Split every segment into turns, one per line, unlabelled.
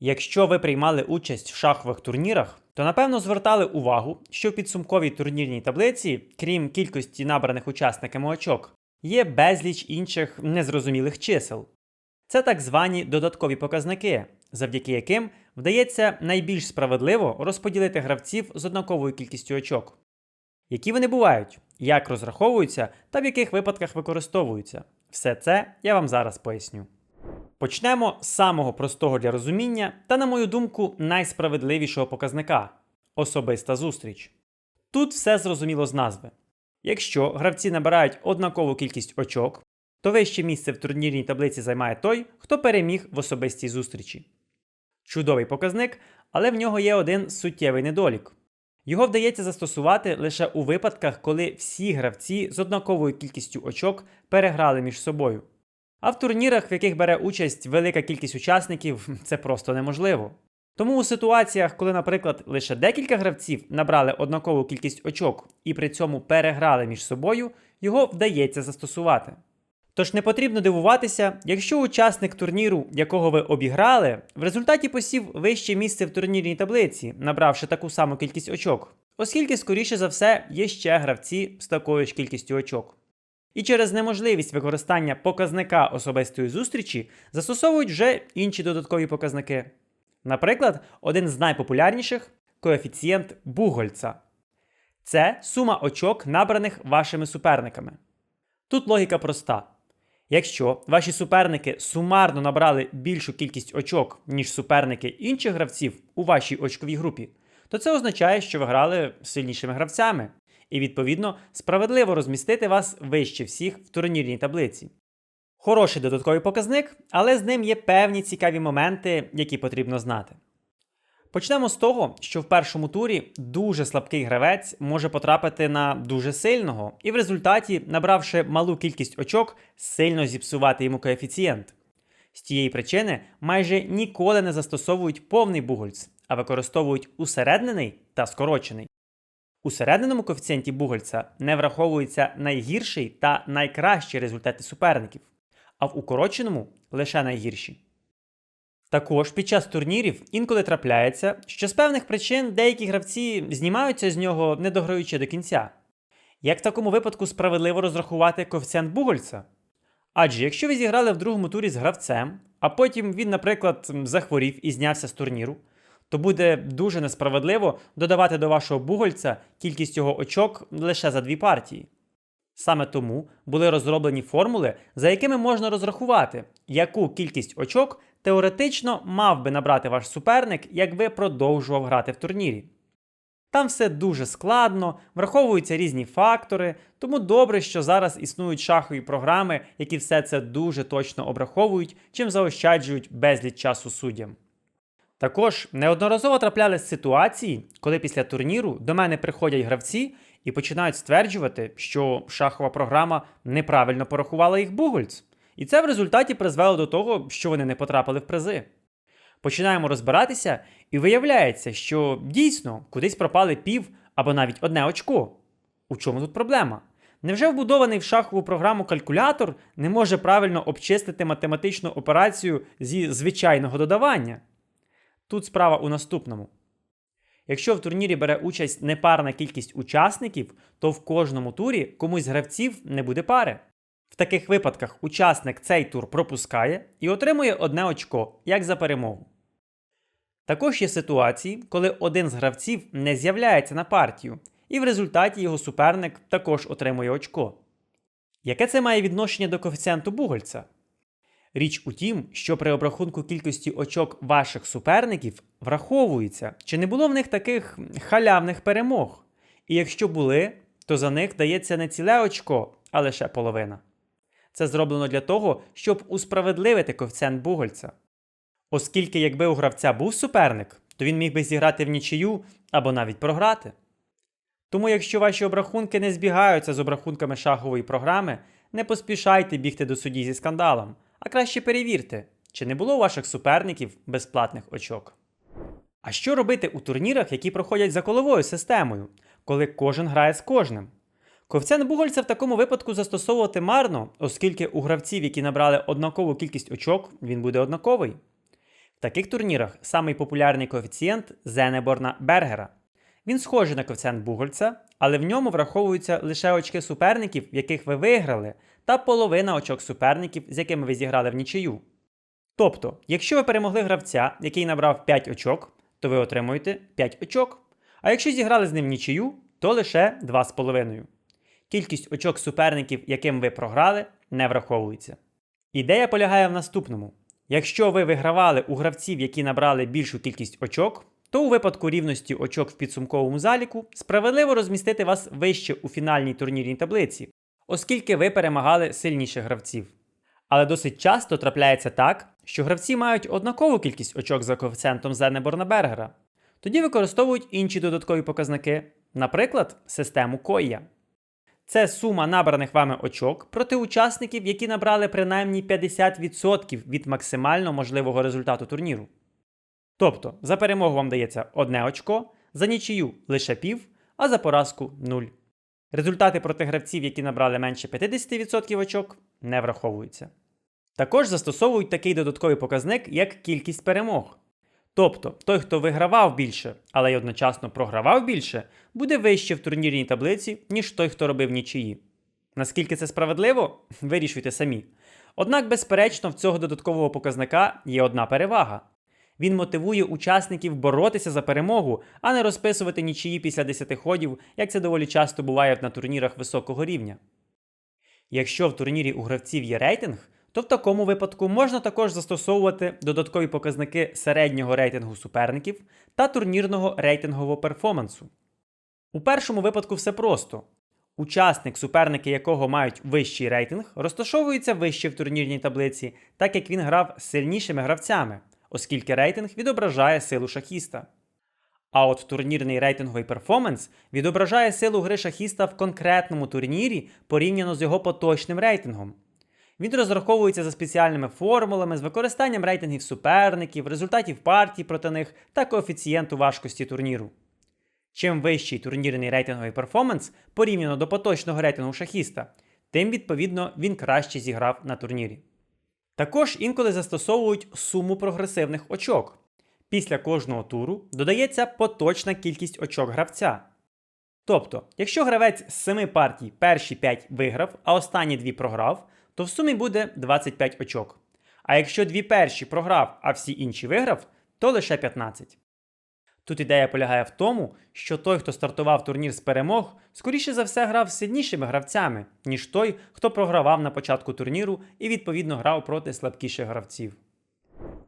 Якщо ви приймали участь в шахових турнірах, то напевно звертали увагу, що в підсумковій турнірній таблиці, крім кількості набраних учасниками очок, є безліч інших незрозумілих чисел. Це так звані додаткові показники, завдяки яким вдається найбільш справедливо розподілити гравців з однаковою кількістю очок. Які вони бувають, як розраховуються та в яких випадках використовуються. Все це я вам зараз поясню. Почнемо з самого простого для розуміння та, на мою думку, найсправедливішого показника особиста зустріч. Тут все зрозуміло з назви. Якщо гравці набирають однакову кількість очок, то вище місце в турнірній таблиці займає той, хто переміг в особистій зустрічі. Чудовий показник, але в нього є один суттєвий недолік. Його вдається застосувати лише у випадках, коли всі гравці з однаковою кількістю очок переграли між собою. А в турнірах, в яких бере участь велика кількість учасників, це просто неможливо. Тому у ситуаціях, коли, наприклад, лише декілька гравців набрали однакову кількість очок і при цьому переграли між собою, його вдається застосувати. Тож не потрібно дивуватися, якщо учасник турніру, якого ви обіграли, в результаті посів вище місце в турнірній таблиці, набравши таку саму кількість очок, оскільки, скоріше за все, є ще гравці з такою ж кількістю очок. І через неможливість використання показника особистої зустрічі застосовують вже інші додаткові показники. Наприклад, один з найпопулярніших коефіцієнт Бугольца. Це сума очок, набраних вашими суперниками. Тут логіка проста. Якщо ваші суперники сумарно набрали більшу кількість очок, ніж суперники інших гравців у вашій очковій групі, то це означає, що ви грали сильнішими гравцями, і, відповідно, справедливо розмістити вас вище всіх в турнірній таблиці. Хороший додатковий показник, але з ним є певні цікаві моменти, які потрібно знати. Почнемо з того, що в першому турі дуже слабкий гравець може потрапити на дуже сильного і в результаті, набравши малу кількість очок, сильно зіпсувати йому коефіцієнт. З тієї причини майже ніколи не застосовують повний бугольц, а використовують усереднений та скорочений. У середненому коефіцієнті бугольця не враховується найгірший та найкращий результати суперників, а в укороченому лише найгірші. Також під час турнірів інколи трапляється, що з певних причин деякі гравці знімаються з нього, не дограючи до кінця. Як в такому випадку справедливо розрахувати коефіцієнт Бугольца? Адже якщо ви зіграли в другому турі з гравцем, а потім він, наприклад, захворів і знявся з турніру, то буде дуже несправедливо додавати до вашого бугольця кількість його очок лише за дві партії. Саме тому були розроблені формули, за якими можна розрахувати, яку кількість очок теоретично мав би набрати ваш суперник, якби продовжував грати в турнірі. Там все дуже складно, враховуються різні фактори, тому добре, що зараз існують шахові програми, які все це дуже точно обраховують, чим заощаджують безліч часу суддям. Також неодноразово траплялись ситуації, коли після турніру до мене приходять гравці і починають стверджувати, що шахова програма неправильно порахувала їх бугольц. І це в результаті призвело до того, що вони не потрапили в призи. Починаємо розбиратися, і виявляється, що дійсно кудись пропали пів або навіть одне очко. У чому тут проблема? Невже вбудований в шахову програму калькулятор не може правильно обчистити математичну операцію зі звичайного додавання? Тут справа у наступному. Якщо в турнірі бере участь непарна кількість учасників, то в кожному турі комусь з гравців не буде пари. В таких випадках учасник цей тур пропускає і отримує одне очко, як за перемогу. Також є ситуації, коли один з гравців не з'являється на партію, і в результаті його суперник також отримує очко. Яке це має відношення до коефіцієнту Бугольца? Річ у тім, що при обрахунку кількості очок ваших суперників враховується, чи не було в них таких халявних перемог. І якщо були, то за них дається не ціле очко, а лише половина. Це зроблено для того, щоб усправедливити коефіцієнт Бугольця. Оскільки, якби у гравця був суперник, то він міг би зіграти в нічию або навіть програти. Тому, якщо ваші обрахунки не збігаються з обрахунками шахової програми, не поспішайте бігти до судді зі скандалом, а краще перевірте, чи не було у ваших суперників безплатних очок. А що робити у турнірах, які проходять за коловою системою, коли кожен грає з кожним? Коефіцієнт Бугольця в такому випадку застосовувати марно, оскільки у гравців, які набрали однакову кількість очок, він буде однаковий. В таких турнірах самий популярний коефіцієнт Зенеборна Бергера. Він схожий на коефіцієнт Бугольца, але в ньому враховуються лише очки суперників, яких ви виграли, та половина очок суперників, з якими ви зіграли в нічию. Тобто, якщо ви перемогли гравця, який набрав 5 очок, то ви отримуєте 5 очок. А якщо зіграли з ним нічию, то лише 2,5. Кількість очок суперників, яким ви програли, не враховується. Ідея полягає в наступному: якщо ви вигравали у гравців, які набрали більшу кількість очок, то у випадку рівності очок в підсумковому заліку справедливо розмістити вас вище у фінальній турнірній таблиці, оскільки ви перемагали сильніших гравців. Але досить часто трапляється так, що гравці мають однакову кількість очок за коефіцієнтом Зенеборна Бергера. Тоді використовують інші додаткові показники, наприклад, систему Койя. Це сума набраних вами очок проти учасників, які набрали принаймні 50% від максимально можливого результату турніру. Тобто, за перемогу вам дається одне очко, за нічию лише пів, а за поразку 0. Результати проти гравців, які набрали менше 50% очок, не враховуються. Також застосовують такий додатковий показник, як кількість перемог. Тобто, той, хто вигравав більше, але й одночасно програвав більше, буде вище в турнірній таблиці, ніж той, хто робив нічиї. Наскільки це справедливо, вирішуйте самі. Однак, безперечно, в цього додаткового показника є одна перевага. Він мотивує учасників боротися за перемогу, а не розписувати нічиї після 10 ходів, як це доволі часто буває на турнірах високого рівня. Якщо в турнірі у гравців є рейтинг, то в такому випадку можна також застосовувати додаткові показники середнього рейтингу суперників та турнірного рейтингового перформансу. У першому випадку все просто. Учасник, суперники якого мають вищий рейтинг, розташовується вище в турнірній таблиці, так як він грав з сильнішими гравцями, оскільки рейтинг відображає силу шахіста. А от турнірний рейтинговий перформанс відображає силу гри шахіста в конкретному турнірі порівняно з його поточним рейтингом. Він розраховується за спеціальними формулами з використанням рейтингів суперників, результатів партій проти них та коефіцієнту важкості турніру. Чим вищий турнірний рейтинговий перформанс порівняно до поточного рейтингу шахіста, тим відповідно він краще зіграв на турнірі. Також інколи застосовують суму прогресивних очок. Після кожного туру додається поточна кількість очок гравця. Тобто, якщо гравець з 7 партій перші 5 виграв, а останні 2 програв, то в сумі буде 25 очок. А якщо дві перші програв, а всі інші виграв, то лише 15. Тут ідея полягає в тому, що той, хто стартував турнір з перемог, скоріше за все грав з сильнішими гравцями, ніж той, хто програвав на початку турніру і відповідно грав проти слабкіших гравців.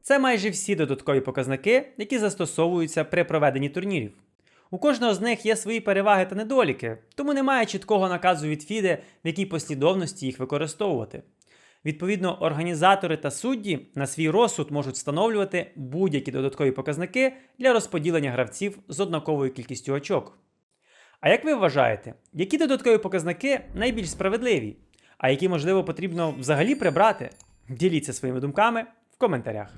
Це майже всі додаткові показники, які застосовуються при проведенні турнірів. У кожного з них є свої переваги та недоліки, тому немає чіткого наказу від FIDE, в якій послідовності їх використовувати. Відповідно, організатори та судді на свій розсуд можуть встановлювати будь-які додаткові показники для розподілення гравців з однаковою кількістю очок. А як ви вважаєте, які додаткові показники найбільш справедливі, а які, можливо, потрібно взагалі прибрати? Діліться своїми думками в коментарях.